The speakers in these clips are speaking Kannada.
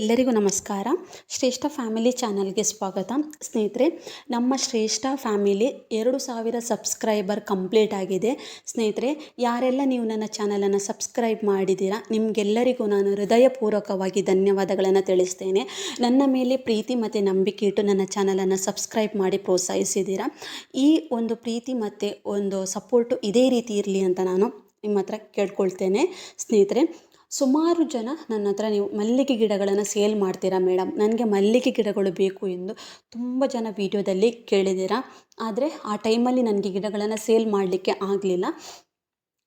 ಎಲ್ಲರಿಗೂ ನಮಸ್ಕಾರ. ಶ್ರೇಷ್ಠ ಫ್ಯಾಮಿಲಿ ಚಾನಲ್ಗೆ ಸ್ವಾಗತ. ಸ್ನೇಹಿತರೆ, ನಮ್ಮ ಶ್ರೇಷ್ಠ ಫ್ಯಾಮಿಲಿ ಎರಡು ಸಾವಿರ ಸಬ್ಸ್ಕ್ರೈಬರ್ ಕಂಪ್ಲೀಟ್ ಆಗಿದೆ. ಸ್ನೇಹಿತರೆ, ಯಾರೆಲ್ಲ ನೀವು ನನ್ನ ಚಾನಲನ್ನು ಸಬ್ಸ್ಕ್ರೈಬ್ ಮಾಡಿದ್ದೀರಾ, ನಿಮಗೆಲ್ಲರಿಗೂ ನಾನು ಹೃದಯಪೂರ್ವಕವಾಗಿ ಧನ್ಯವಾದಗಳನ್ನು ತಿಳಿಸ್ತೇನೆ. ನನ್ನ ಮೇಲೆ ಪ್ರೀತಿ ಮತ್ತು ನಂಬಿಕೆ ಇಟ್ಟು ನನ್ನ ಚಾನಲನ್ನು ಸಬ್ಸ್ಕ್ರೈಬ್ ಮಾಡಿ ಪ್ರೋತ್ಸಾಹಿಸಿದ್ದೀರಾ? ಈ ಒಂದು ಪ್ರೀತಿ ಮತ್ತು ಒಂದು ಸಪೋರ್ಟು ಇದೇ ರೀತಿ ಇರಲಿ ಅಂತ ನಾನು ನಿಮ್ಮ ಹತ್ರ ಕೇಳ್ಕೊಳ್ತೇನೆ. ಸ್ನೇಹಿತರೆ ಸುಮಾರು ಜನ ನನ್ನ ಹತ್ರ ನೀವು ಮಲ್ಲಿಗೆ ಗಿಡಗಳನ್ನು ಸೇಲ್ ಮಾಡ್ತೀರಾ ಮೇಡಮ್? ನನಗೆ ಮಲ್ಲಿಗೆ ಗಿಡಗಳು ಬೇಕು ಎಂದು ತುಂಬ ಜನ ವೀಡಿಯೋದಲ್ಲಿ ಕೇಳಿದ್ದೀರಾ. ಆದರೆ ಆ ಟೈಮಲ್ಲಿ ನನಗೆ ಗಿಡಗಳನ್ನು ಸೇಲ್ ಮಾಡಲಿಕ್ಕೆ ಆಗಲಿಲ್ಲ.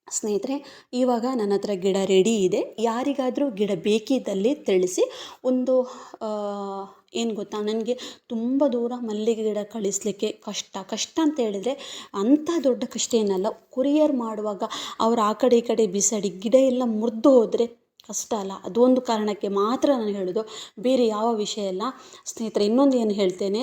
ಸ್ನೇಹಿತರೆ, ಇವಾಗ ನನ್ನ ಹತ್ರ ಗಿಡ ರೆಡಿ ಇದೆ. ಯಾರಿಗಾದರೂ ಗಿಡ ಬೇಕಿದ್ದಲ್ಲಿ ತಿಳಿಸಿ. ಒಂದು ಏನು ಗೊತ್ತಾ? ನನಗೆ ತುಂಬ ದೂರ ಮಲ್ಲಿಗೆ ಗಿಡ ಕಳಿಸಲಿಕ್ಕೆ ಕಷ್ಟ. ಕಷ್ಟ ಅಂತ ಹೇಳಿದರೆ ಅಂಥ ದೊಡ್ಡ ಕಷ್ಟ ಏನಲ್ಲ. ಕೊರಿಯರ್ ಮಾಡುವಾಗ ಅವ್ರು ಆ ಕಡೆ ಈ ಕಡೆ ಬಿಸಾಡಿ ಗಿಡ ಎಲ್ಲ ಮುರಿದು ಹೋದರೆ ಕಷ್ಟ ಅಲ್ಲ. ಅದೊಂದು ಕಾರಣಕ್ಕೆ ಮಾತ್ರ ನಾನು ಹೇಳೋದು. ಬೇರೆ ಯಾವ ವಿಷಯ ಅಲ್ಲ. ಸ್ನೇಹಿತರೆ, ಇನ್ನೊಂದು ಏನು ಹೇಳ್ತೇನೆ?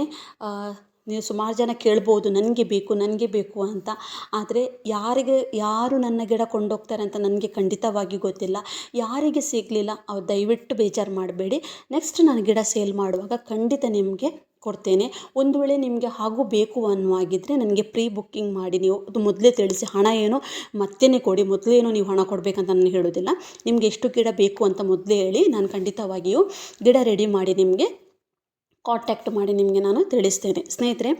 ನೀವು ಸುಮಾರು ಜನ ಕೇಳ್ಬೋದು, ನನಗೆ ಬೇಕು ನನಗೆ ಬೇಕು ಅಂತ. ಆದರೆ ಯಾರಿಗೆ, ಯಾರು ನನ್ನ ಗಿಡ ಕೊಂಡೋಗ್ತಾರೆ ಅಂತ ನನಗೆ ಖಂಡಿತವಾಗಿ ಗೊತ್ತಿಲ್ಲ. ಯಾರಿಗೆ ಸಿಗಲಿಲ್ಲ ಅವ್ರು ದಯವಿಟ್ಟು ಬೇಜಾರು ಮಾಡಬೇಡಿ. ನೆಕ್ಸ್ಟ್ ನಾನು ಗಿಡ ಸೇಲ್ ಮಾಡುವಾಗ ಖಂಡಿತ ನಿಮಗೆ ಕೊಡ್ತೇನೆ. ಒಂದು ವೇಳೆ ನಿಮಗೆ ಹಾಗೂ ಬೇಕು ಅನ್ನುವಾಗಿದ್ದರೆ ನನಗೆ ಪ್ರೀ ಬುಕ್ಕಿಂಗ್ ಮಾಡಿ ನೀವು ಅದು ಮೊದಲೇ ತಿಳಿಸಿ. ಹಣ ಏನು? ಮತ್ತೇ ಕೊಡಿ. ಮೊದಲೇನು ನೀವು ಹಣ ಕೊಡಬೇಕಂತ ನಾನು ಹೇಳೋದಿಲ್ಲ. ನಿಮಗೆ ಎಷ್ಟು ಗಿಡ ಬೇಕು ಅಂತ ಮೊದಲೇ ಹೇಳಿ ನಾನು ಖಂಡಿತವಾಗಿಯೂ ಗಿಡ ರೆಡಿ ಮಾಡಿ ನಿಮಗೆ ಕಾಂಟ್ಯಾಕ್ಟ್ ಮಾಡಿ ನಿಮಗೆ ನಾನು ತಿಳಿಸ್ತೇನೆ. ಸ್ನೇಹಿತರೆ,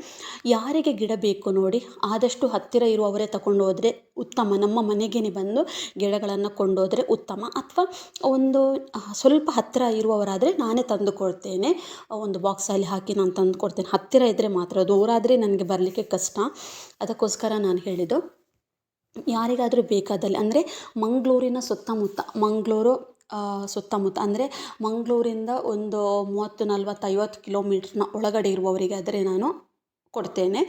ಯಾರಿಗೆ ಗಿಡ ಬೇಕು ನೋಡಿ, ಆದಷ್ಟು ಹತ್ತಿರ ಇರುವವರೇ ತಗೊಂಡು ಹೋದರೆ ಉತ್ತಮ. ನಮ್ಮ ಮನೆಗೇ ಬಂದು ಗಿಡಗಳನ್ನು ಕೊಂಡೋದರೆ ಉತ್ತಮ. ಅಥವಾ ಒಂದು ಸ್ವಲ್ಪ ಹತ್ತಿರ ಇರುವವರಾದರೆ ನಾನೇ ತಂದು ಕೊಡ್ತೇನೆ ಒಂದು ಬಾಕ್ಸಲ್ಲಿ ಹಾಕಿ ನಾನು ತಂದು ಕೊಡ್ತೇನೆ ಹತ್ತಿರ ಇದ್ದರೆ ಮಾತ್ರ. ದೂರಾದರೆ ನನಗೆ ಬರಲಿಕ್ಕೆ ಕಷ್ಟ. ಅದಕ್ಕೋಸ್ಕರ ನಾನು ಹೇಳಿದ್ದು, ಯಾರಿಗಾದರೂ ಬೇಕಾದಲ್ಲಿ, ಅಂದರೆ ಮಂಗಳೂರಿನ ಸುತ್ತಮುತ್ತ, ಮಂಗಳೂರು ಸುತ್ತಮುತ್ತ. ಅಂದರೆ ಮಂಗಳೂರಿಂದ ಒಂದು ಮೂವತ್ತು ನಲ್ವತ್ತು ಐವತ್ತು ಕಿಲೋಮೀಟ್ರ್ನ ಒಳಗಡೆ ಇರುವವರಿಗೆ ಆದರೆ ನಾನು ಕೊಡ್ತೇನೆ.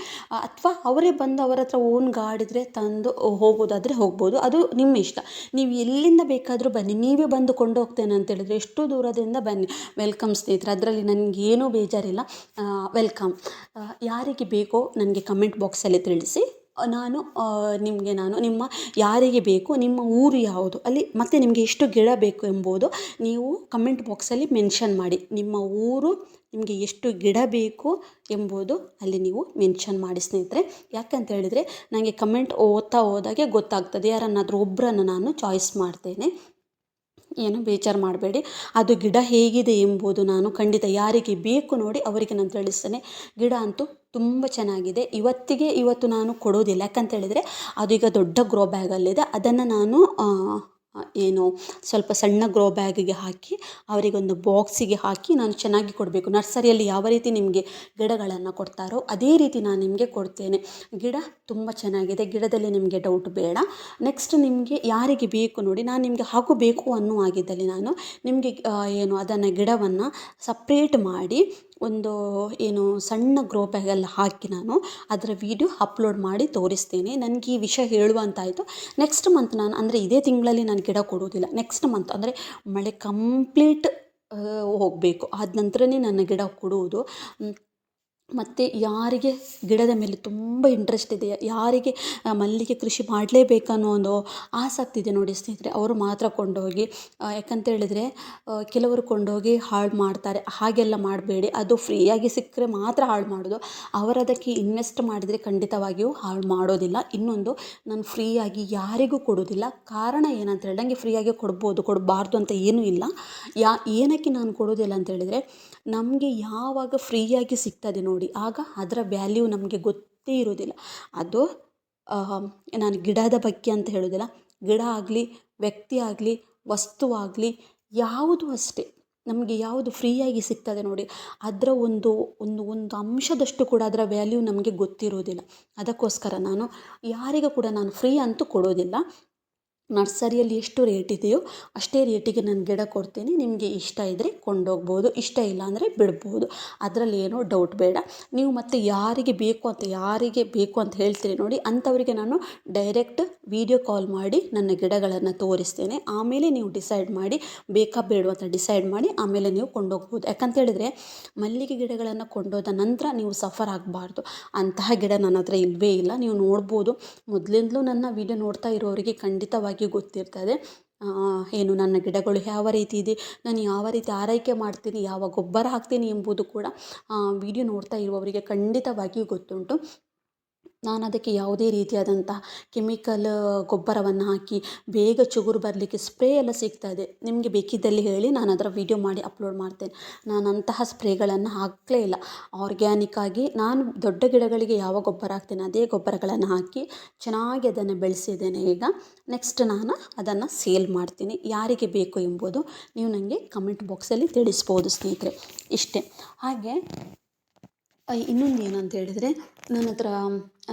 ಅಥವಾ ಅವರೇ ಬಂದು ಅವರ ಹತ್ರ ಓನ್ ಗಾಡಿದ್ರೆ ತಂದು ಹೋಗೋದಾದರೆ ಹೋಗ್ಬೋದು. ಅದು ನಿಮ್ಮ ಇಷ್ಟ. ನೀವು ಎಲ್ಲಿಂದ ಬೇಕಾದರೂ ಬನ್ನಿ. ನೀವೇ ಬಂದು ಕೊಂಡೋಗ್ತೇನೆ ಹೋಗ್ತೇನೆ ಅಂತ ಹೇಳಿದ್ರೆ ಎಷ್ಟು ದೂರದಿಂದ ಬನ್ನಿ. ವೆಲ್ಕಮ್ ಸ್ನೇಹಿತರೆ, ಅದರಲ್ಲಿ ನನಗೇನೂ ಬೇಜಾರಿಲ್ಲ. ವೆಲ್ಕಮ್. ಯಾರಿಗೆ ಬೇಕೋ ನನಗೆ ಕಮೆಂಟ್ ಬಾಕ್ಸಲ್ಲಿ ತಿಳಿಸಿ. ನಾನು ನಿಮಗೆ ನಾನು, ನಿಮ್ಮ ಯಾರಿಗೆ ಬೇಕು, ನಿಮ್ಮ ಊರು ಯಾವುದು, ಅಲ್ಲಿ ಮತ್ತು ನಿಮಗೆ ಎಷ್ಟು ಗಿಡ ಬೇಕು ಎಂಬುದು ನೀವು ಕಮೆಂಟ್ ಬಾಕ್ಸಲ್ಲಿ ಮೆನ್ಷನ್ ಮಾಡಿ. ನಿಮ್ಮ ಊರು, ನಿಮಗೆ ಎಷ್ಟು ಗಿಡ ಬೇಕು ಎಂಬುದು ಅಲ್ಲಿ ನೀವು ಮೆನ್ಷನ್ ಮಾಡಿ ಸ್ನೇಹಿತರೆ. ಯಾಕಂತ ಹೇಳಿದರೆ ನನಗೆ ಕಮೆಂಟ್ ಓದ್ತಾ ಹೋದಾಗೆ ಗೊತ್ತಾಗ್ತದೆ. ಯಾರನ್ನಾದರೂ ಒಬ್ಬರನ್ನು ನಾನು ಚಾಯ್ಸ್ ಮಾಡ್ತೇನೆ. ಏನು ಬೇಜಾರು ಮಾಡಬೇಡಿ. ಅದು ಗಿಡ ಹೇಗಿದೆ ಎಂಬುದು ನಾನು ಖಂಡಿತ ಯಾರಿಗೆ ಬೇಕು ನೋಡಿ ಅವರಿಗೆ ನಾನು ತಿಳಿಸ್ತೇನೆ. ಗಿಡ ಅಂತೂ ತುಂಬ ಚೆನ್ನಾಗಿದೆ. ಇವತ್ತಿಗೆ ಇವತ್ತು ನಾನು ಕೊಡೋದಿಲ್ಲ. ಯಾಕಂತ ಹೇಳಿದರೆ ಈಗ ದೊಡ್ಡ ಗ್ರೋ ಬ್ಯಾಗಲ್ಲಿದೆ ಅದನ್ನು ನಾನು ಏನು ಸ್ವಲ್ಪ ಸಣ್ಣ ಗ್ರೋ ಬ್ಯಾಗಿಗೆ ಹಾಕಿ, ಅವರಿಗೊಂದು ಬಾಕ್ಸಿಗೆ ಹಾಕಿ ನಾನು ಚೆನ್ನಾಗಿ ಕೊಡಬೇಕು. ನರ್ಸರಿಯಲ್ಲಿ ಯಾವ ರೀತಿ ನಿಮಗೆ ಗಿಡಗಳನ್ನು ಕೊಡ್ತಾರೋ ಅದೇ ರೀತಿ ನಾನು ನಿಮಗೆ ಕೊಡ್ತೇನೆ. ಗಿಡ ತುಂಬ ಚೆನ್ನಾಗಿದೆ, ಗಿಡದಲ್ಲಿ ನಿಮಗೆ ಡೌಟ್ ಬೇಡ. ನೆಕ್ಸ್ಟ್ ನಿಮಗೆ ಯಾರಿಗೆ ಬೇಕು ನೋಡಿ, ನಾನು ನಿಮಗೆ ಹಾಗೂ ಬೇಕು ಅನ್ನುವಾಗಿದ್ದಲ್ಲಿ ನಾನು ನಿಮಗೆ ಏನು ಅದನ್ನು ಗಿಡವನ್ನು ಸಪ್ರೇಟ್ ಮಾಡಿ ಒಂದು ಏನು ಸಣ್ಣ ಗ್ರೋ ಬ್ಯಾಗಲ್ಲಿ ಹಾಕಿ ನಾನು ಅದರ ವೀಡಿಯೋ ಅಪ್ಲೋಡ್ ಮಾಡಿ ತೋರಿಸ್ತೇನೆ. ನನಗೆ ಈ ವಿಷಯ ಹೇಳುವಂತಾಯಿತು. ನೆಕ್ಸ್ಟ್ ಮಂತ್ ನಾನು, ಅಂದರೆ ಇದೇ ತಿಂಗಳಲ್ಲಿ ನಾನು ಗಿಡ ಕೊಡುವುದಿಲ್ಲ. ನೆಕ್ಸ್ಟ್ ಮಂತ್ ಅಂದರೆ ಮಳೆ ಕಂಪ್ಲೀಟ್ ಹೋಗಬೇಕು. ಆದ ನಂತರನೇ ನನ್ನ ಗಿಡ ಕೊಡುವುದು. ಮತ್ತು ಯಾರಿಗೆ ಗಿಡದ ಮೇಲೆ ತುಂಬ ಇಂಟ್ರೆಸ್ಟ್ ಇದೆ, ಯಾರಿಗೆ ಮಲ್ಲಿಗೆ ಕೃಷಿ ಮಾಡಲೇಬೇಕನ್ನೋ ಒಂದು ಆಸಕ್ತಿ ಇದೆ ನೋಡಿ ಸ್ನೇಹಿತರೆ. ಅವರು ಮಾತ್ರ ಕೊಂಡೋಗಿ ಯಾಕಂತ ಹೇಳಿದರೆ ಕೆಲವರು ಕೊಂಡೋಗಿ ಹಾಳು ಮಾಡ್ತಾರೆ. ಹಾಗೆಲ್ಲ ಮಾಡಬೇಡಿ. ಅದು ಫ್ರೀಯಾಗಿ ಸಿಕ್ಕರೆ ಮಾತ್ರ ಹಾಳು ಮಾಡೋದು. ಅವರದಕ್ಕೆ ಇನ್ವೆಸ್ಟ್ ಮಾಡಿದರೆ ಖಂಡಿತವಾಗಿಯೂ ಹಾಳು ಮಾಡೋದಿಲ್ಲ. ಇನ್ನೊಂದು, ನಾನು ಫ್ರೀಯಾಗಿ ಯಾರಿಗೂ ಕೊಡೋದಿಲ್ಲ ಕಾರಣ ಏನಂತ ಹೇಳಿದಂಗೆ ಫ್ರೀಯಾಗಿ ಕೊಡ್ಬೋದು, ಕೊಡಬಾರ್ದು ಅಂತ ಏನೂ ಇಲ್ಲ. ಯಾ, ಏನಕ್ಕೆ ನಾನು ಕೊಡೋದಿಲ್ಲ ಅಂತ ಹೇಳಿದರೆ, ನಮಗೆ ಯಾವಾಗ ಫ್ರೀಯಾಗಿ ಸಿಗ್ತದೆ ನೋಡಿ ಆಗ ಅದರ ವ್ಯಾಲ್ಯೂ ನಮಗೆ ಗೊತ್ತೇ ಇರೋದಿಲ್ಲ ಅದು ನಾನು ಗಿಡದ ಬಗ್ಗೆ ಅಂತ ಹೇಳೋದಿಲ್ಲ ಗಿಡ ಆಗಲಿ, ವ್ಯಕ್ತಿ ಆಗಲಿ, ವಸ್ತು ಆಗಲಿ, ಯಾವುದು ಅಷ್ಟೇ. ನಮಗೆ ಯಾವುದು ಫ್ರೀಯಾಗಿ ಸಿಗ್ತದೆ ನೋಡಿ, ಅದರ ಒಂದು ಒಂದು ಒಂದು ಅಂಶದಷ್ಟು ಕೂಡ ಅದರ ವ್ಯಾಲ್ಯೂ ನಮಗೆ ಗೊತ್ತಿರೋದಿಲ್ಲ ಅದಕ್ಕೋಸ್ಕರ ನಾನು ಯಾರಿಗೂ ಕೂಡ ನಾನು ಫ್ರೀ ಅಂತೂ ಕೊಡೋದಿಲ್ಲ. ನರ್ಸರಿಯಲ್ಲಿ ಎಷ್ಟು ರೇಟ್ ಇದೆಯೋ ಅಷ್ಟೇ ರೇಟಿಗೆ ನಾನು ಗಿಡ ಕೊಡ್ತೀನಿ. ನಿಮಗೆ ಇಷ್ಟ ಇದ್ದರೆ ಕೊಂಡೋಗ್ಬೋದು, ಇಷ್ಟ ಇಲ್ಲ ಅಂದರೆ ಬಿಡ್ಬೋದು. ಅದರಲ್ಲಿ ಏನೋ ಡೌಟ್ ಬೇಡ. ನೀವು ಮತ್ತು ಯಾರಿಗೆ ಬೇಕು ಅಂತ, ಯಾರಿಗೆ ಬೇಕು ಅಂತ ಹೇಳ್ತೀರಿ ನೋಡಿ, ಅಂಥವರಿಗೆ ನಾನು ಡೈರೆಕ್ಟ್ ವೀಡಿಯೋ ಕಾಲ್ ಮಾಡಿ ನನ್ನ ಗಿಡಗಳನ್ನು ತೋರಿಸ್ತೇನೆ. ಆಮೇಲೆ ನೀವು ಡಿಸೈಡ್ ಮಾಡಿ, ಬೇಕಾ ಬೇಡ ಅಂತ ಡಿಸೈಡ್ ಮಾಡಿ, ಆಮೇಲೆ ನೀವು ಕೊಂಡೋಗ್ಬೋದು. ಯಾಕಂತ ಹೇಳಿದರೆ, ಮಲ್ಲಿಗೆ ಗಿಡಗಳನ್ನು ಕೊಂಡೋದ ನಂತರ ನೀವು ಸಫರ್ ಆಗಬಾರ್ದು. ಅಂತಹ ಗಿಡ ನನ್ನ ಹತ್ರ ಇಲ್ಲವೇ ಇಲ್ಲ. ನೀವು ನೋಡ್ಬೋದು. ಮೊದಲಿಂದಲೂ ನನ್ನ ವೀಡಿಯೋ ನೋಡ್ತಾ ಇರೋರಿಗೆ ಖಂಡಿತವಾಗಿ ಗೊತ್ತಿರ್ತದೆ. ಏನು ನನ್ನ ಗಿಡಗಳು ಯಾವ ರೀತಿ ಇದೆ, ನಾನು ಯಾವ ರೀತಿ ಆರೈಕೆ ಮಾಡ್ತೀನಿ ಯಾವ ಗೊಬ್ಬರ ಹಾಕ್ತೀನಿ ಎಂಬುದು ಕೂಡ ವಿಡಿಯೋ ನೋಡ್ತಾ ಇರುವವರಿಗೆ ಖಂಡಿತವಾಗಿಯೂ ಗೊತ್ತುಂಟು. ನಾನು ಅದಕ್ಕೆ ಯಾವುದೇ ರೀತಿಯಾದಂಥ ಕೆಮಿಕಲ್, ಗೊಬ್ಬರವನ್ನು ಹಾಕಿ ಬೇಗ ಚಿಗುರು ಬರಲಿಕ್ಕೆ ಸ್ಪ್ರೇ ಎಲ್ಲ ಇದೆ. ನಿಮಗೆ ಬೇಕಿದ್ದಲ್ಲಿ ಹೇಳಿ ನಾನು ಅದರ ವೀಡಿಯೋ ಮಾಡಿ ಅಪ್ಲೋಡ್ ಮಾಡ್ತೇನೆ. ನಾನು ಅಂತಹ ಸ್ಪ್ರೇಗಳನ್ನು ಹಾಕಲೇ ಇಲ್ಲ. ಆರ್ಗ್ಯಾನಿಕ್ ಆಗಿ ನಾನು ದೊಡ್ಡ ಗಿಡಗಳಿಗೆ ಯಾವ ಗೊಬ್ಬರ ಹಾಕ್ತೇನೆ, ಅದೇ ಗೊಬ್ಬರಗಳನ್ನು ಹಾಕಿ ಚೆನ್ನಾಗಿ ಅದನ್ನು ಬೆಳೆಸಿದ್ದೇನೆ. ಈಗ ನೆಕ್ಸ್ಟ್ ನಾನು ಅದನ್ನು ಸೇಲ್ ಮಾಡ್ತೀನಿ. ಯಾರಿಗೆ ಬೇಕು ಎಂಬುದು ನೀವು ನನಗೆ ಕಮೆಂಟ್ ಬಾಕ್ಸಲ್ಲಿ ತಿಳಿಸ್ಬೋದು ಸ್ನೇಹಿತರೆ. ಇಷ್ಟೇ. ಹಾಗೆ ಇನ್ನೊಂದು ಏನಂತ ಹೇಳಿದರೆ, ನನ್ನ ಹತ್ರ,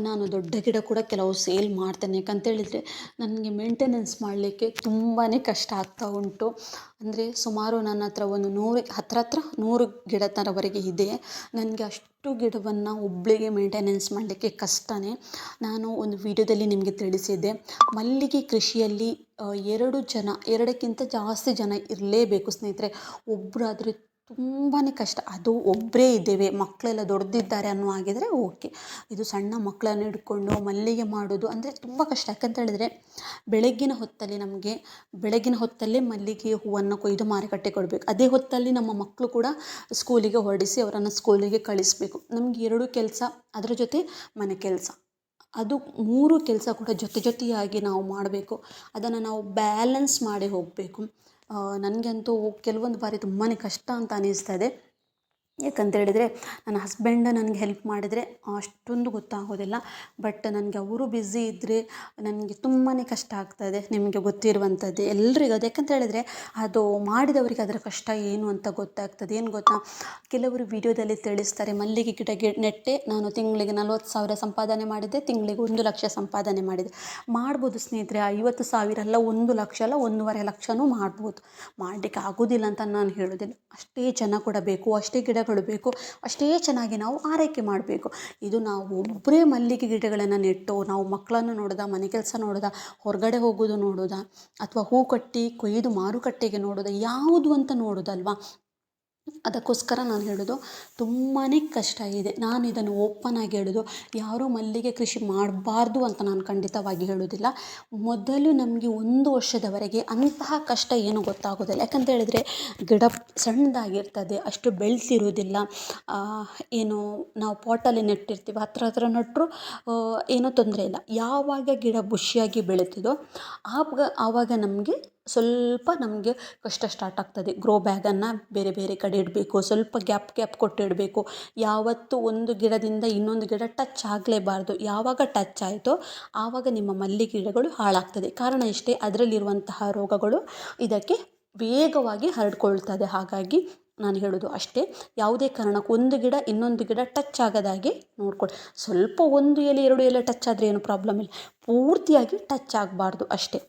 ನಾನು ದೊಡ್ಡ ಗಿಡ ಕೂಡ ಕೆಲವು ಸೇಲ್ ಮಾಡ್ತೇನೆ. ಯಾಕಂತೇಳಿದರೆ ನನಗೆ ಮೇಂಟೆನೆನ್ಸ್ ಮಾಡಲಿಕ್ಕೆ ತುಂಬಾ ಕಷ್ಟ ಆಗ್ತಾ ಉಂಟು. ಅಂದರೆ ಸುಮಾರು ನನ್ನ ಹತ್ರ ಒಂದು ನೂರು, ಹತ್ರ ಹತ್ರ ನೂರು ಗಿಡ ಥರವರೆಗೆ ಇದೆ. ನನಗೆ ಅಷ್ಟು ಗಿಡವನ್ನು ಒಬ್ಬಳಿಗೆ ಮೇಂಟೆನೆನ್ಸ್ ಮಾಡಲಿಕ್ಕೆ ಕಷ್ಟನೇ. ನಾನು ಒಂದು ವಿಡಿಯೋದಲ್ಲಿ ನಿಮಗೆ ತಿಳಿಸಿದ್ದೆ. ಮಲ್ಲಿಗೆ ಕೃಷಿಯಲ್ಲಿ ಎರಡು ಜನ, ಎರಡಕ್ಕಿಂತ ಜಾಸ್ತಿ ಜನ ಇರಲೇಬೇಕು ಸ್ನೇಹಿತರೆ. ಒಬ್ಬರಾದ್ರೆ ತುಂಬಾ ಕಷ್ಟ. ಅದು ಒಬ್ಬರೇ ಇದ್ದೇವೆ. ಮಕ್ಕಳೆಲ್ಲ ದೊಡ್ಡದಿದ್ದಾರೆ ಅನ್ನೋ ಹಾಗಿದ್ರೆ ಓಕೆ. ಇದು ಸಣ್ಣ ಮಕ್ಕಳನ್ನು ಹಿಡ್ಕೊಂಡು ಮಲ್ಲಿಗೆ ಮಾಡೋದು ಅಂದರೆ ತುಂಬ ಕಷ್ಟ. ಯಾಕಂತ ಹೇಳಿದ್ರೆ ಬೆಳಗ್ಗಿನ ಹೊತ್ತಲ್ಲಿ ನಮಗೆ, ಬೆಳಗ್ಗಿನ ಹೊತ್ತಲ್ಲೇ ಮಲ್ಲಿಗೆ ಹೂವನ್ನು ಕೊಯ್ದು ಮಾರುಕಟ್ಟೆ ಕೊಡಬೇಕು. ಅದೇ ಹೊತ್ತಲ್ಲಿ ನಮ್ಮ ಮಕ್ಕಳು ಕೂಡ ಸ್ಕೂಲಿಗೆ ಹೊರಡಿಸಿ ಅವರನ್ನು ಸ್ಕೂಲಿಗೆ ಕಳಿಸಬೇಕು. ನಮಗೆ ಎರಡು ಕೆಲಸ, ಅದರ ಜೊತೆ ಮನೆ ಕೆಲಸ. ಅದು ಮೂರು ಕೆಲಸ ಕೂಡ ಜೊತೆ ಜೊತೆಯಾಗಿ ನಾವು ಮಾಡಬೇಕು. ಅದನ್ನು ನಾವು ಬ್ಯಾಲೆನ್ಸ್ ಮಾಡಿ ಹೋಗಬೇಕು. ನನಗಂತೂ ಕೆಲವೊಂದು ಬಾರಿ ತುಂಬಾ ಕಷ್ಟ ಅಂತ ಅನ್ನಿಸ್ತದೆ ಯಾಕಂತ ಹೇಳಿದರೆ ನನ್ನ ಹಸ್ಬೆಂಡ್ ನನಗೆ ಹೆಲ್ಪ್ ಮಾಡಿದರೆ ಅಷ್ಟೊಂದು ಗೊತ್ತಾಗೋದಿಲ್ಲ. ಬಟ್ ನನಗೆ ಅವರು ಬ್ಯುಸಿ ಇದ್ದರೆ ನನಗೆ ತುಂಬಾ ಕಷ್ಟ ಆಗ್ತದೆ, ನಿಮಗೆ ಗೊತ್ತಿರುವಂಥದ್ದು ಎಲ್ಲರಿಗೂ ಅದು. ಯಾಕಂತ ಹೇಳಿದರೆ ಅದು ಮಾಡಿದವರಿಗೆ ಅದರ ಕಷ್ಟ ಏನು ಅಂತ ಗೊತ್ತಾಗ್ತದೆ. ಏನು ಗೊತ್ತಾ? ಕೆಲವರು ವಿಡಿಯೋದಲ್ಲಿ ತಿಳಿಸ್ತಾರೆ, ಮಲ್ಲಿಗೆ ಗಿಡ ಗಿಡ ನೆಟ್ಟೆ ನಾನು ತಿಂಗಳಿಗೆ ನಲ್ವತ್ತು ಸಾವಿರ ಸಂಪಾದನೆ ಮಾಡಿದ್ದೆ, ತಿಂಗಳಿಗೆ ಒಂದು ಲಕ್ಷ ಸಂಪಾದನೆ ಮಾಡಿದೆ ಮಾಡ್ಬೋದು ಸ್ನೇಹಿತರೆ, ಐವತ್ತು ಸಾವಿರ ಅಲ್ಲ, ಒಂದು ಲಕ್ಷ ಅಲ್ಲ, ಒಂದೂವರೆ ಲಕ್ಷನೂ ಮಾಡ್ಬೋದು. ಮಾಡಲಿಕ್ಕೆ ಆಗೋದಿಲ್ಲ ಅಂತ ನಾನು ಹೇಳೋದಿಲ್ಲ ಅಷ್ಟೇ ಜನ ಕೂಡ ಬೇಕು ಅಷ್ಟೇ ಗಿಡಗಳು ಬೇಕು, ಅಷ್ಟೇ ಚೆನ್ನಾಗಿ ನಾವು ಆರೈಕೆ ಮಾಡಬೇಕು. ಇದು ನಾವು ಒಬ್ಬರೇ ಮಲ್ಲಿಗೆ ಗಿಡಗಳನ್ನು ನೆಟ್ಟು, ನಾವು ಮಕ್ಕಳನ್ನು ನೋಡೋದ, ಮನೆ ಕೆಲಸ ನೋಡೋದ, ಹೊರಗಡೆ ಹೋಗೋದು ನೋಡೋದ, ಅಥವಾ ಹೂ ಕಟ್ಟಿ ಕೊಯ್ದು ಮಾರುಕಟ್ಟೆಗೆ ನೋಡೋದ, ಯಾವುದು ಅಂತ ನೋಡೋದಲ್ವಾ? ಅದಕ್ಕೋಸ್ಕರ ನಾನು ಹೇಳೋದು ತುಂಬಾ ಕಷ್ಟ ಇದೆ. ನಾನು ಇದನ್ನು ಓಪನ್ ಆಗಿ ಹೇಳೋದು ಯಾರೂ ಮಲ್ಲಿಗೆ ಕೃಷಿ ಮಾಡಬಾರ್ದು ಅಂತ ನಾನು ಖಂಡಿತವಾಗಿ ಹೇಳೋದಿಲ್ಲ. ಮೊದಲು ನಮಗೆ ಒಂದು ವರ್ಷದವರೆಗೆ ಅಂತಹ ಕಷ್ಟ ಏನು ಗೊತ್ತಾಗೋದಿಲ್ಲ. ಯಾಕಂತ ಹೇಳಿದರೆ ಗಿಡ ಸಣ್ಣದಾಗಿರ್ತದೆ, ಅಷ್ಟು ಬೆಳೆಸಿರೋದಿಲ್ಲ ಏನು ನಾವು ಪಾಟಲ್ಲಿ ನೆಟ್ಟಿರ್ತೀವಿ, ಹತ್ರ ಹತ್ರ ನೆಟ್ಟರು ಏನೂ ತೊಂದರೆ ಇಲ್ಲ. ಯಾವಾಗ ಗಿಡ ಬುಷಿಯಾಗಿ ಬೆಳೀತದೋ ಆವಾಗ ಆವಾಗ ನಮಗೆ ಸ್ವಲ್ಪ ನಮಗೆ ಕಷ್ಟ ಸ್ಟಾರ್ಟ್ ಆಗ್ತದೆ. ಗ್ರೋ ಬ್ಯಾಗನ್ನು ಬೇರೆ ಬೇರೆ ಕಡೆ ಇಡಬೇಕು, ಸ್ವಲ್ಪ ಗ್ಯಾಪ್ ಗ್ಯಾಪ್ ಕೊಟ್ಟು ಇಡಬೇಕು. ಯಾವತ್ತೂ ಒಂದು ಗಿಡದಿಂದ ಇನ್ನೊಂದು ಗಿಡ ಟಚ್ ಆಗಲೇಬಾರ್ದು. ಯಾವಾಗ ಟಚ್ ಆಯಿತೋ ಆವಾಗ ನಿಮ್ಮ ಮಲ್ಲಿಗೆ ಗಿಡಗಳು ಹಾಳಾಗ್ತದೆ. ಕಾರಣ ಇಷ್ಟೇ, ಅದರಲ್ಲಿರುವಂತಹ ರೋಗಗಳು ಇದಕ್ಕೆ ವೇಗವಾಗಿ ಹರಡ್ಕೊಳ್ತದೆ. ಹಾಗಾಗಿ ನಾನು ಹೇಳೋದು ಅಷ್ಟೇ, ಯಾವುದೇ ಕಾರಣಕ್ಕೂ ಒಂದು ಗಿಡ ಇನ್ನೊಂದು ಗಿಡ ಟಚ್ ಆಗದಾಗೆ ನೋಡ್ಕೊಳ್ಳಿ ಸ್ವಲ್ಪ ಒಂದು ಎಲೆ, ಎರಡು ಎಲೆ ಟಚ್ ಆದರೆ ಏನು ಪ್ರಾಬ್ಲಮ್ ಇಲ್ಲ. ಪೂರ್ತಿಯಾಗಿ ಟಚ್ ಆಗಬಾರ್ದು ಅಷ್ಟೇ.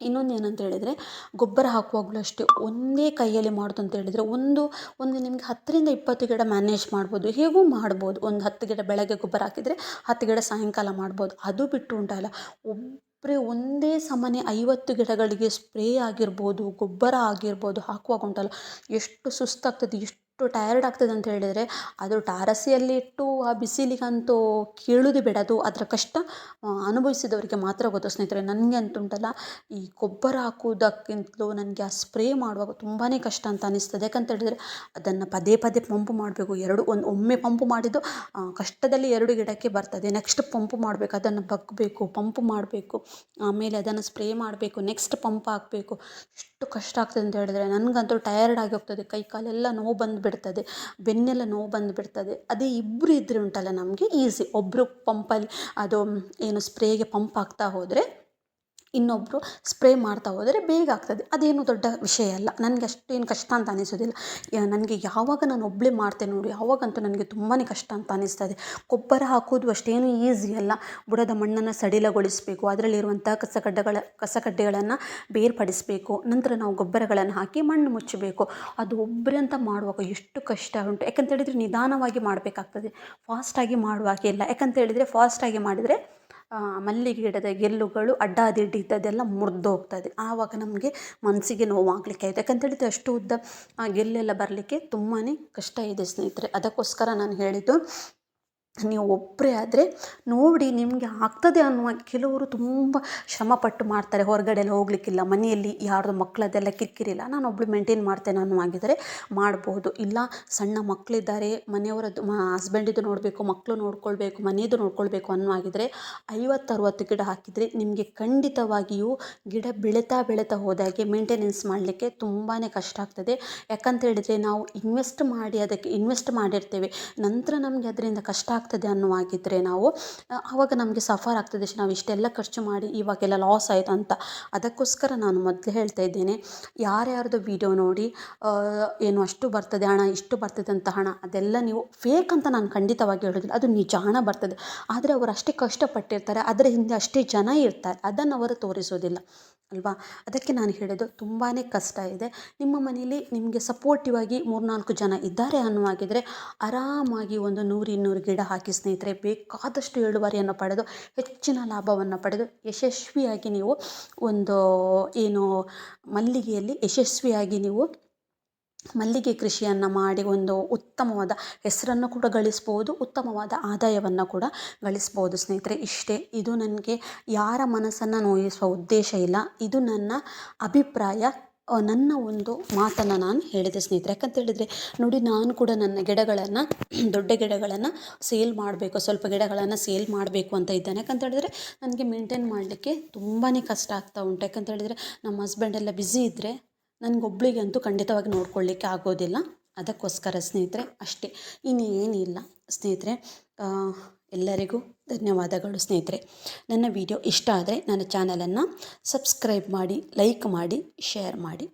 ಇನ್ನೊಂದು ಏನಂತ ಹೇಳಿದರೆ ಗೊಬ್ಬರ ಹಾಕುವಾಗಲೂ ಅಷ್ಟೇ ಒಂದೇ ಕೈಯಲ್ಲಿ ಮಾಡೋದು ಅಂತ ಹೇಳಿದರೆ ಒಂದು ಒಂದು ನಿಮಗೆ ಹತ್ತರಿಂದ ಇಪ್ಪತ್ತು ಗಿಡ ಮ್ಯಾನೇಜ್ ಮಾಡ್ಬೋದು, ಹೇಗೂ ಮಾಡ್ಬೋದು. ಒಂದು ಹತ್ತು ಗಿಡ ಬೆಳಗ್ಗೆ ಗೊಬ್ಬರ ಹಾಕಿದರೆ ಹತ್ತು ಗಿಡ ಸಾಯಂಕಾಲ ಮಾಡ್ಬೋದು. ಅದು ಬಿಟ್ಟು ಉಂಟಲ್ಲ ಒಬ್ಬರೇ ಒಂದೇ ಸಮನೆ ಐವತ್ತು ಗಿಡಗಳಿಗೆ ಸ್ಪ್ರೇ ಆಗಿರ್ಬೋದು, ಗೊಬ್ಬರ ಆಗಿರ್ಬೋದು ಹಾಕುವಾಗ ಉಂಟಲ್ಲ. ಎಷ್ಟು ಸುಸ್ತಾಗ್ತದೆ, ಎಷ್ಟು ಟಯರ್ಡ್ ಆಗ್ತದೆ ಅಂತ ಹೇಳಿದರೆ, ಅದು ಟಾರಸಿಯಲ್ಲಿಟ್ಟು ಆ ಬಿಸಿಲಿಗಂತೂ ಕೇಳೋದೇ ಬೇಡ ಅದು ಅದರ ಕಷ್ಟ ಅನುಭವಿಸಿದವರಿಗೆ ಮಾತ್ರ ಗೊತ್ತು ಸ್ನೇಹಿತರೆ. ನನಗೆ ಅಂತುಂಟಲ್ಲ, ಈ ಗೊಬ್ಬರ ಹಾಕುವುದಕ್ಕಿಂತಲೂ ನನಗೆ ಆ ಸ್ಪ್ರೇ ಮಾಡುವಾಗ ತುಂಬಾ ಕಷ್ಟ ಅಂತ ಅನ್ನಿಸ್ತದೆ ಯಾಕಂತ ಹೇಳಿದರೆ, ಅದನ್ನು ಪದೇ ಪದೇ ಪಂಪ್ ಮಾಡಬೇಕು. ಎರಡು, ಒಂದು, ಒಮ್ಮೆ ಪಂಪ್ ಮಾಡಿದ್ದು ಕಷ್ಟದಲ್ಲಿ ಎರಡು ಗಿಡಕ್ಕೆ ಬರ್ತದೆ. ನೆಕ್ಸ್ಟ್ ಪಂಪ್ ಮಾಡಬೇಕು, ಅದನ್ನು ಬಗ್ಗಬೇಕು ಪಂಪ್ ಮಾಡಬೇಕು, ಆಮೇಲೆ ಅದನ್ನು ಸ್ಪ್ರೇ ಮಾಡಬೇಕು ನೆಕ್ಸ್ಟ್ ಪಂಪ್ ಹಾಕಬೇಕು. ಎಷ್ಟು ಕಷ್ಟ ಆಗ್ತದೆ ಅಂತ ಹೇಳಿದರೆ, ನನಗಂತೂ ಟಯರ್ಡ್ ಆಗಿ ಹೋಗ್ತದೆ. ಕೈ ಕಾಲೆಲ್ಲ ನೋವು ಬಂದು ಬಿಡ್ತದೆ ಬೆನ್ನೆಲ್ಲ ನೋವು ಬಂದು ಬಿಡ್ತದೆ ಅದೇ ಇಬ್ಬರು ಇದ್ದರೆ ಉಂಟಲ್ಲ ನಮಗೆ ಈಸಿ ಒಬ್ಬರು ಪಂಪಲ್ಲಿ, ಅದು, ಏನು ಸ್ಪ್ರೇಗೆ ಪಂಪ್ ಆಗ್ತಾ ಹೋದರೆ ಇನ್ನೊಬ್ಬರು ಸ್ಪ್ರೇ ಮಾಡ್ತಾ ಹೋದರೆ ಬೇಗ ಆಗ್ತದೆ. ಅದೇನು ದೊಡ್ಡ ವಿಷಯ ಅಲ್ಲ. ನನಗೆ ಅಷ್ಟೇನು ಕಷ್ಟ ಅಂತ ಅನಿಸೋದಿಲ್ಲ. ನನಗೆ ಯಾವಾಗ ನಾನು ಒಬ್ಬಳೇ ಮಾಡ್ತೇನೆ ನೋಡಿ ಯಾವಾಗಂತೂ ನನಗೆ ತುಂಬಾ ಕಷ್ಟ ಅಂತ ಅನಿಸ್ತದೆ. ಗೊಬ್ಬರ ಹಾಕೋದು ಅಷ್ಟೇನು ಈಸಿ ಅಲ್ಲ. ಬುಡದ ಮಣ್ಣನ್ನು ಸಡಿಲಗೊಳಿಸಬೇಕು, ಅದರಲ್ಲಿರುವಂಥ ಕಸಗಡ್ಡೆಗಳ ಕಸಗಡ್ಡೆಗಳನ್ನು ಬೇರ್ಪಡಿಸಬೇಕು, ನಂತರ ನಾವು ಗೊಬ್ಬರಗಳನ್ನು ಹಾಕಿ ಮಣ್ಣು ಮುಚ್ಚಬೇಕು. ಅದು ಒಬ್ಬರೇ ಅಂತ ಮಾಡುವಾಗ ಎಷ್ಟು ಕಷ್ಟ ಉಂಟು. ಯಾಕಂತ ಹೇಳಿದರೆ ನಿಧಾನವಾಗಿ ಮಾಡಬೇಕಾಗ್ತದೆ. ಫಾಸ್ಟಾಗಿ ಮಾಡುವ ಹಾಗೆ ಇಲ್ಲ. ಯಾಕಂತ ಹೇಳಿದರೆ ಫಾಸ್ಟಾಗಿ ಮಾಡಿದರೆ ಮಲ್ಲಿಗೆ ಗಿಡದ ಗೆಲ್ಲುಗಳು ಮುರಿದು ಹೋಗ್ತದೆ ಆವಾಗ ನಮಗೆ ಮನಸ್ಸಿಗೆ ನೋವಾಗಲಿಕ್ಕೆ ಆಯಿತು. ಯಾಕಂತ ಅಷ್ಟು ಉದ್ದ ಗೆಲ್ಲೆಲ್ಲ ಬರಲಿಕ್ಕೆ ತುಂಬಾ ಕಷ್ಟ ಇದೆ ಸ್ನೇಹಿತರೆ. ಅದಕ್ಕೋಸ್ಕರ ನಾನು ಹೇಳಿದ್ದು ನೀವು ಒಬ್ಬರೇ ಆದರೆ ನೋಡಿ ನಿಮಗೆ ಆಗ್ತದೆ ಅನ್ನುವ ಕೆಲವರು ತುಂಬ ಶ್ರಮಪಟ್ಟು ಮಾಡ್ತಾರೆ. ಹೊರಗಡೆ ಎಲ್ಲ ಹೋಗಲಿಕ್ಕಿಲ್ಲ, ಮನೆಯಲ್ಲಿ ಯಾರ್ದು ಮಕ್ಕಳದ್ದೆಲ್ಲ ಕಿರಿಕಿರಿಲ್ಲ. ನಾನು ಒಬ್ಳು ಮೇಂಟೈನ್ ಮಾಡ್ತೇನೆ ಅನ್ನುವಾಗಿದ್ದರೆ ಮಾಡ್ಬೋದು. ಇಲ್ಲ, ಸಣ್ಣ ಮಕ್ಕಳಿದ್ದಾರೆ ಮನೆಯವರದ್ದು ಹಸ್ಬೆಂಡಿದ್ದು ನೋಡಬೇಕು ಮಕ್ಕಳು ನೋಡ್ಕೊಳ್ಬೇಕು ಮನೆಯದು ನೋಡ್ಕೊಳ್ಬೇಕು ಅನ್ನುವಾಗಿದ್ದರೆ ಐವತ್ತು ಅರುವತ್ತು ಗಿಡ ಹಾಕಿದರೆ ನಿಮಗೆ ಖಂಡಿತವಾಗಿಯೂ ಗಿಡ ಬೆಳೀತಾ ಬೆಳೀತಾ ಹೋದಾಗೆ ಮೇಂಟೆನೆನ್ಸ್ ಮಾಡಲಿಕ್ಕೆ ತುಂಬಾ ಕಷ್ಟ ಆಗ್ತದೆ. ಯಾಕಂತ ಹೇಳಿದರೆ ನಾವು ಇನ್ವೆಸ್ಟ್ ಮಾಡಿ ಅದಕ್ಕೆ ಇನ್ವೆಸ್ಟ್ ಮಾಡಿರ್ತೇವೆ. ನಂತರ ನಮಗೆ ಅದರಿಂದ ಕಷ್ಟ ಆಗ್ತದೆ ಅನ್ನುವಾಗಿದ್ದರೆ ನಾವು ಆವಾಗ ನಮಗೆ ಸಫರ್ ಆಗ್ತದೆ ನಾವು ಇಷ್ಟೆಲ್ಲ ಖರ್ಚು ಮಾಡಿ ಇವಾಗೆಲ್ಲ ಲಾಸ್ ಆಯಿತು ಅಂತ. ಅದಕ್ಕೋಸ್ಕರ ನಾನು ಮೊದಲೇ ಹೇಳ್ತಾ ಇದ್ದೇನೆ, ಯಾರ್ಯಾರ್ದು ವಿಡಿಯೋ ನೋಡಿ ಏನು ಅಷ್ಟು ಬರ್ತದೆ ಹಣ, ಇಷ್ಟು ಬರ್ತದೆ ಅಂತ ಹಣ, ಅದೆಲ್ಲ ನೀವು ಫೇಕ್ ಅಂತ ನಾನು ಖಂಡಿತವಾಗಿ ಹೇಳೋದಿಲ್ಲ. ಅದು ನಿಜ ಹಣ ಬರ್ತದೆ. ಆದರೆ ಅವರು ಅಷ್ಟೇ ಕಷ್ಟಪಟ್ಟಿರ್ತಾರೆ, ಅದರ ಹಿಂದೆ ಅಷ್ಟೇ ಜನ ಇರ್ತಾರೆ. ಅದನ್ನು ಅವರು ತೋರಿಸೋದಿಲ್ಲ. ಅಲ್ವಾ? ಅದಕ್ಕೆ ನಾನು ಹೇಳೋದು ತುಂಬಾ ಕಷ್ಟ ಇದೆ. ನಿಮ್ಮ ಮನೆಯಲ್ಲಿ ನಿಮಗೆ ಸಪೋರ್ಟಿವ್ ಆಗಿ ಮೂರ್ನಾಲ್ಕು ಜನ ಇದ್ದಾರೆ ಅನ್ನುವಾಗಿದ್ದರೆ ಆರಾಮಾಗಿ ಒಂದು ನೂರು ಇನ್ನೂರು ಗಿಡ ಸ್ನೇಹಿತರೆ, ಬೇಕಾದಷ್ಟು ಇಳುವರಿಯನ್ನು ಪಡೆದು, ಹೆಚ್ಚಿನ ಲಾಭವನ್ನು ಪಡೆದು, ಯಶಸ್ವಿಯಾಗಿ ನೀವು ಒಂದು ಏನು ಮಲ್ಲಿಗೆಯಲ್ಲಿ ಯಶಸ್ವಿಯಾಗಿ ನೀವು ಮಲ್ಲಿಗೆ ಕೃಷಿಯನ್ನು ಮಾಡಿ ಒಂದು ಉತ್ತಮವಾದ ಹೆಸರನ್ನು ಕೂಡ ಗಳಿಸ್ಬೋದು, ಉತ್ತಮವಾದ ಆದಾಯವನ್ನು ಕೂಡ ಗಳಿಸ್ಬೋದು ಸ್ನೇಹಿತರೆ. ಇಷ್ಟೇ, ಇದು ನನಗೆ ಯಾರ ಮನಸ್ಸನ್ನು ನೋಯಿಸುವ ಉದ್ದೇಶ ಇಲ್ಲ. ಇದು ನನ್ನ ಅಭಿಪ್ರಾಯ. ನನ್ನ ಒಂದು ಮಾತನ್ನು ನಾನು ಹೇಳಿದೆ ಸ್ನೇಹಿತರೆ. ಯಾಕಂತ ಹೇಳಿದರೆ, ನೋಡಿ ನಾನು ಕೂಡ ನನ್ನ ಗಿಡಗಳನ್ನು, ದೊಡ್ಡ ಗಿಡಗಳನ್ನು ಸೇಲ್ ಮಾಡಬೇಕು, ಸ್ವಲ್ಪ ಗಿಡಗಳನ್ನು ಸೇಲ್ ಮಾಡಬೇಕು ಅಂತ ಇದ್ದೇನೆ. ಯಾಕಂತ ಹೇಳಿದರೆ, ನನಗೆ ಮೇಂಟೈನ್ ಮಾಡಲಿಕ್ಕೆ ತುಂಬಾ ಕಷ್ಟ ಆಗ್ತಾ ಉಂಟು. ಯಾಕಂತ ಹೇಳಿದರೆ, ನಮ್ಮ ಹಸ್ಬೆಂಡ್ ಎಲ್ಲ ಬ್ಯುಸಿ ಇದ್ದರೆ ನನಗೊಬ್ಳಿಗಂತೂ ಖಂಡಿತವಾಗಿ ನೋಡ್ಕೊಳ್ಳಿಕ್ಕೆ ಆಗೋದಿಲ್ಲ. ಅದಕ್ಕೋಸ್ಕರ ಸ್ನೇಹಿತರೆ, ಅಷ್ಟೇ. ಇನ್ನೇನಿಲ್ಲ ಸ್ನೇಹಿತರೆ ಎಲ್ಲರಿಗೂ ಧನ್ಯವಾದಗಳು ಸ್ನೇಹಿತರೆ. ನನ್ನ ವಿಡಿಯೋ ಇಷ್ಟ ಆದರೆ ನನ್ನ ಚಾನಲನ್ನು ಸಬ್ಸ್ಕ್ರೈಬ್ ಮಾಡಿ, ಲೈಕ್ ಮಾಡಿ, ಶೇರ್ ಮಾಡಿ.